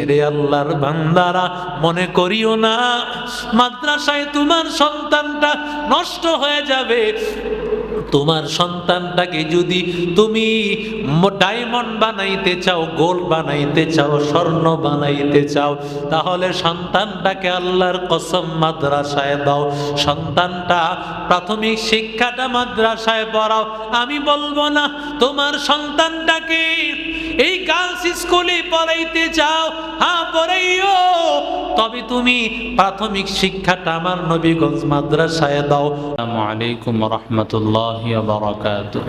এরে আল্লাহর বান্দারা, মনে করিও না, মাদ্রাসায় তোমার সন্তানটা নষ্ট হয়ে যাবে। তোমার সন্তানটাকে যদি তুমি ডায়মন্ড বানাইতে চাও গোল্ড বানাইতে চাও, স্বর্ণ বানাইতে চাও, তাহলে সন্তানটাকে আল্লাহর কসম মাদ্রাসায় দাও। সন্তানটা প্রাথমিক শিক্ষাটা মাদ্রাসায় পড়াও। আমি বলব না, তোমার সন্তানটাকে এই গার্লস স্কুলে পড়াইতে চাও হ্যাঁ পড়াইও তবে তুমি প্রাথমিক শিক্ষাটা আমার নবীগঞ্জ মাদ্রাসায় দাও আসসালামু আলাইকুম রহমতুল্লাহ বারাকাতুহ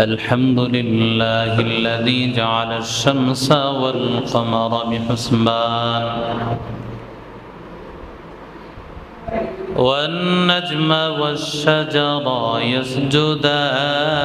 الحمد لله الذي جعل الشمس والقمر بحسبان والنجم والشجر يسجدان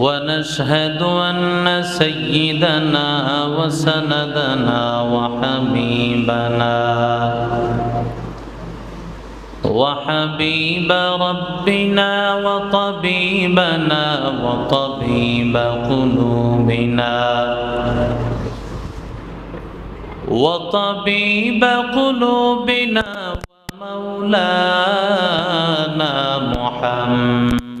ونشهد أن سيدنا وسندنا وحبيبنا وحبيب ربنا وطبيبنا وطبيب قلوبنا وطبيب قلوبنا ومولانا محمد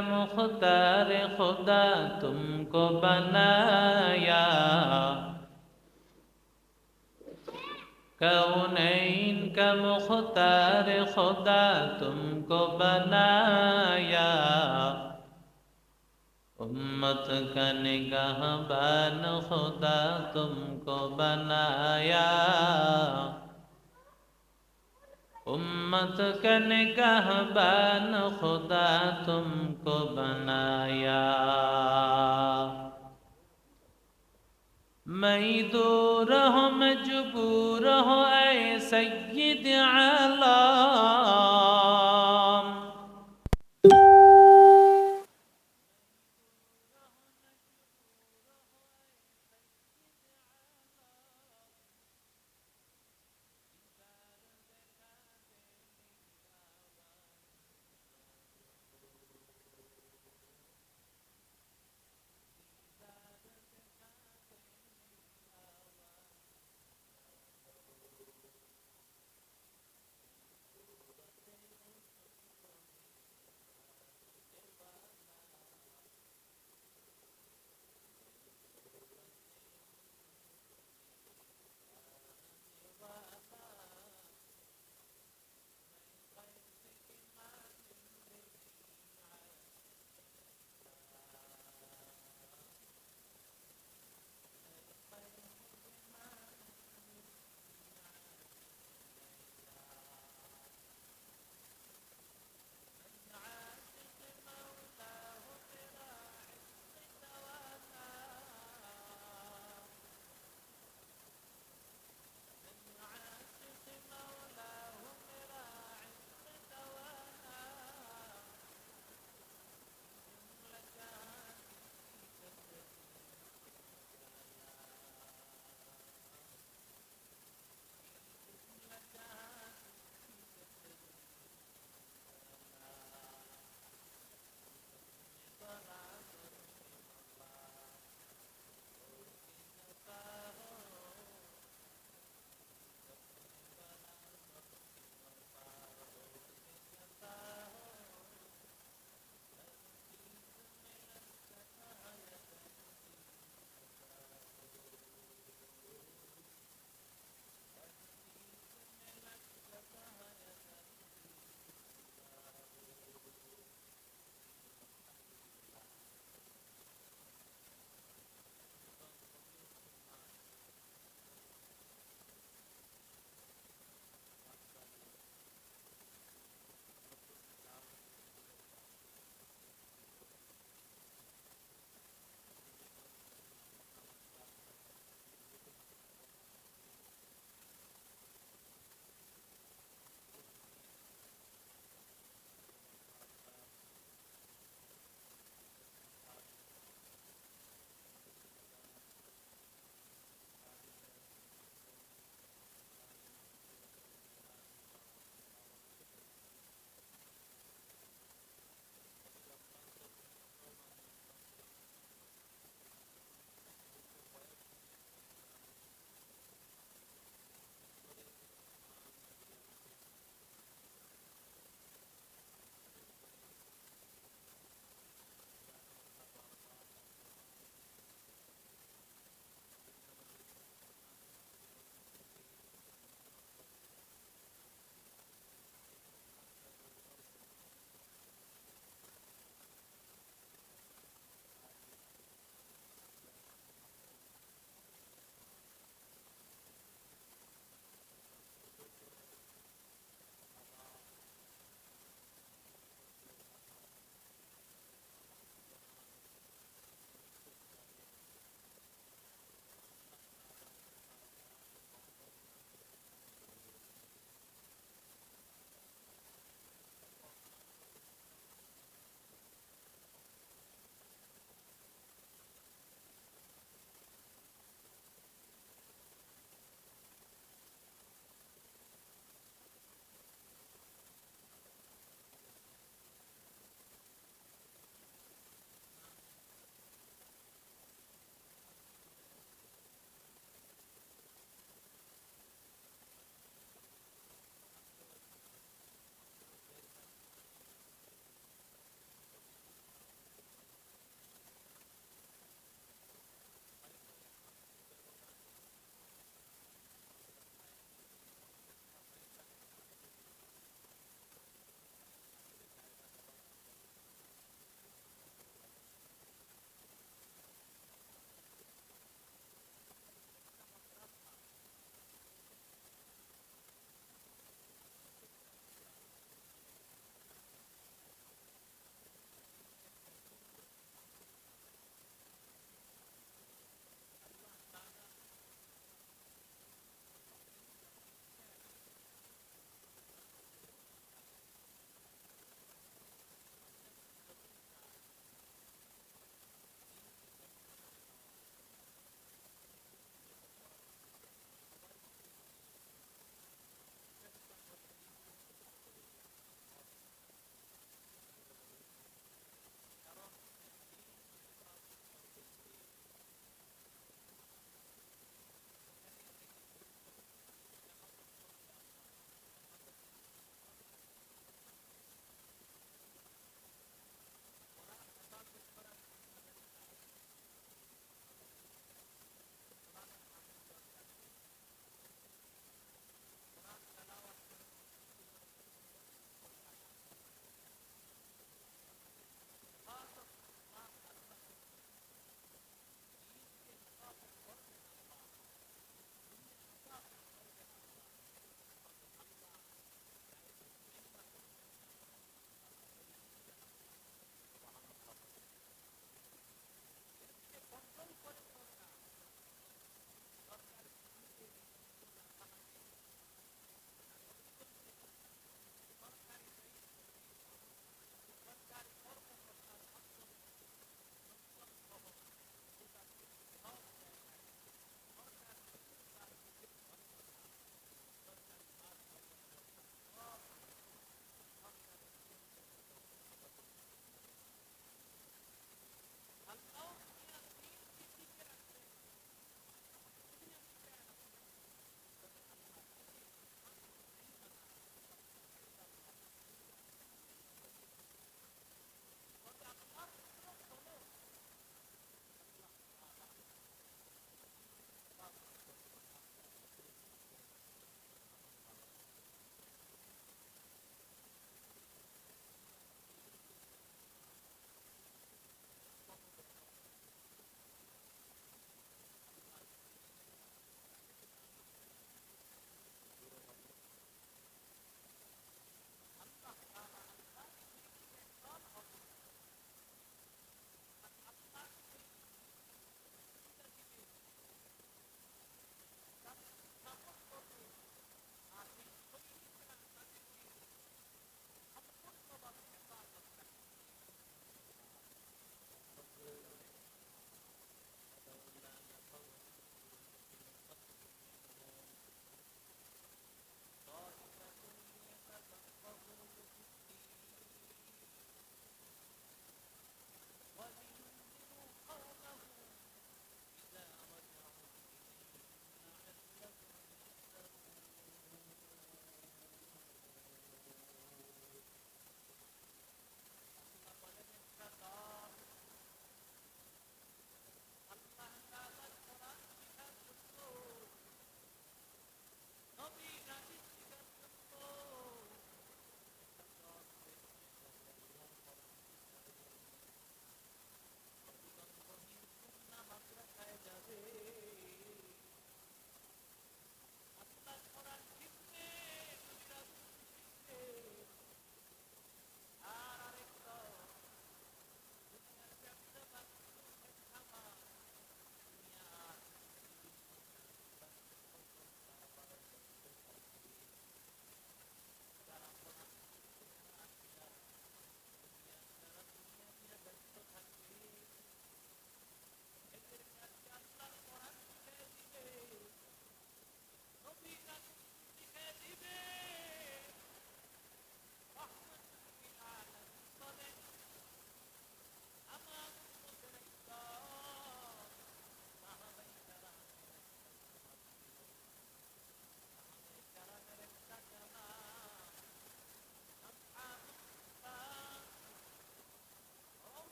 مختار خدا تم کو بنایا۔ کونین کا مختار خدا تم کو بنایا؟ امت کا نگاہ بان خدا تم کو بنایا۔ امت کن کہ بان خدا تم کو بنایا میں دور رہو مجبور ہوں اے سید اعلیٰ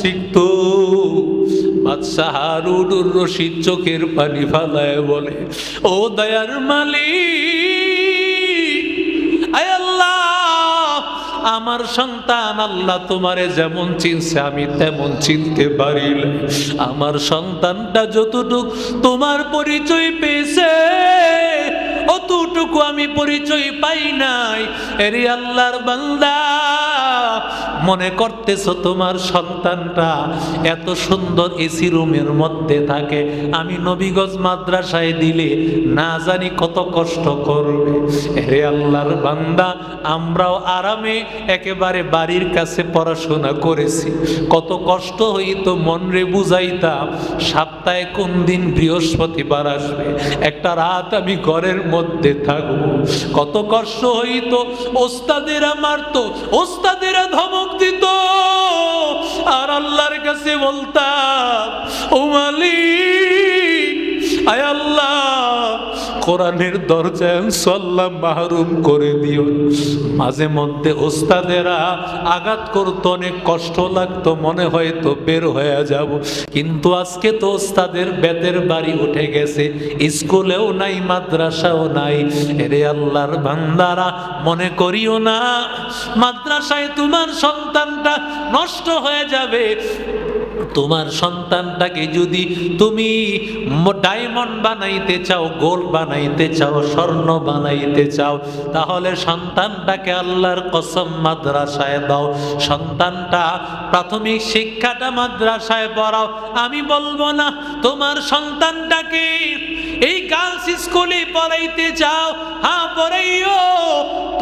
শিখতো বাদশাহ রশিদ চোখের পানি ফালায় বলে, ও দয়ার মালিক আল্লাহ, আমার সন্তান আল্লাহ তোমারে যেমন চিনছে, আমি তেমন চিনতে পারি নাই। আমার সন্তানটা যতটুক তোমার পরিচয় পেয়েছে, অতটুকু আমি পরিচয় পাই নাই এরে আল্লাহর বান্দা মনে করতেছো তোমার সন্তানটা এত সুন্দর এসি রুমের মধ্যে থাকে? আমি নবীগঞ্জ মাদ্রাসায় দিলে না জানি কত কষ্ট করবে। রে আল্লাহর বান্দা, আমরাও আরামে একেবারে বাড়ির কাছে পড়াশোনা করেছি। কত কষ্ট হইতো মন রে বুঝাইতাম সপ্তাহে কোন দিন বৃহস্পতিবার আসবে? একটা রাত আমি ঘরের মধ্যে থাকব। কত কষ্ট হইতো, ওস্তাদেরা মারতো, ওস্তাদেরা ধমক দিত আর আল্লাহর কাছে বলতাম ও মালিক আয় আল্লাহ কোরআনের দরজায় সল্লাম মাহরুম করে দিও। মাঝে মধ্যে ওস্তাদেরা আঘাত করতো, অনেক কষ্ট লাগতো, মনে হয়তো বের হয়ে যাব। কিন্তু আজকে তো ওস্তাদের বেতের বাড়ি উঠে গেছে, স্কুলেও নাই, মাদ্রাসাও নাই। এরে আল্লাহর বান্দারা, মনে করিও না, মাদ্রাসায় তোমার সন্তানটা নষ্ট হয়ে যাবে। তোমার সন্তানটাকে যদি তুমি ডায়মন্ড বানাইতে চাও গোল বানাইতে চাও, স্বর্ণ বানাইতে চাও, তাহলে সন্তানটাকে আল্লাহর কসম মাদ্রাসায় দাও। সন্তানটা প্রাথমিক শিক্ষাটা মাদ্রাসায় পড়াও। আমি বলব না, তোমার সন্তানটাকে এই গার্লস স্কুলে পড়াইতে চাও হ্যাঁ পড়াইও।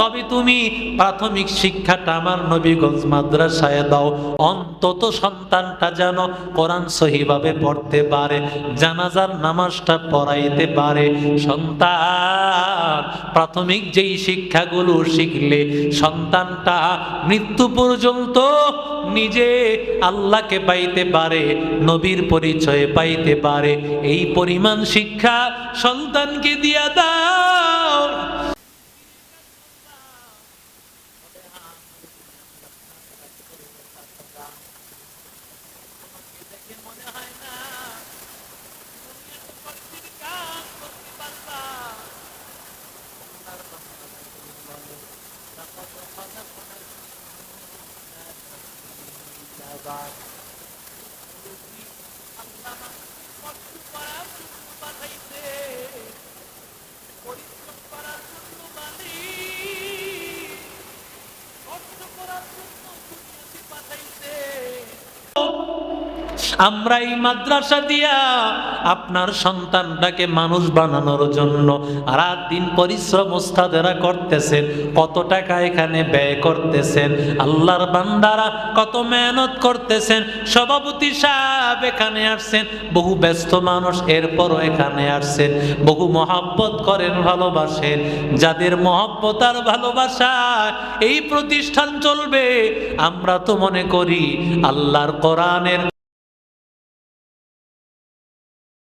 তবে তুমি প্রাথমিক শিক্ষাটা আমার নবীগঞ্জ মাদ্রাসায় দাও। অন্তত সন্তানটা যেন কোরআন সহিভাবে পড়তে পারে, জানাজার নামাজটা পড়াইতে পারে। সন্তান, প্রাথমিক যেই শিক্ষাগুলো শিখলে সন্তানটা মৃত্যু পর্যন্ত নিজে আল্লাহকে পাইতে পারে নবীর পরিচয় পাইতে পারে। এই পরিমাণ শিক্ষা সন্তানকে দিয়া দাও। আমরা এই মাদ্রাসা দিয়া আপনার সন্তানটাকে মানুষ বানানোর জন্য। রাত দিন পরিশ্রম ওস্তাদেরা করতেছেন, কত টাকা এখানে ব্যয় করতেছেন, আল্লাহর বান্দারা কত মেহনত করতেছেন, সভাপতি সাহেব এখানে আসছেন, বহু ব্যস্ত মানুষ এরপরও এখানে আসছেন, বহু মহাব্বত করেন, ভালোবাসেন। যাদের মহব্বত আর ভালোবাসা, এই প্রতিষ্ঠান চলবে, আমরা তো মনে করি আল্লাহর কোরআনের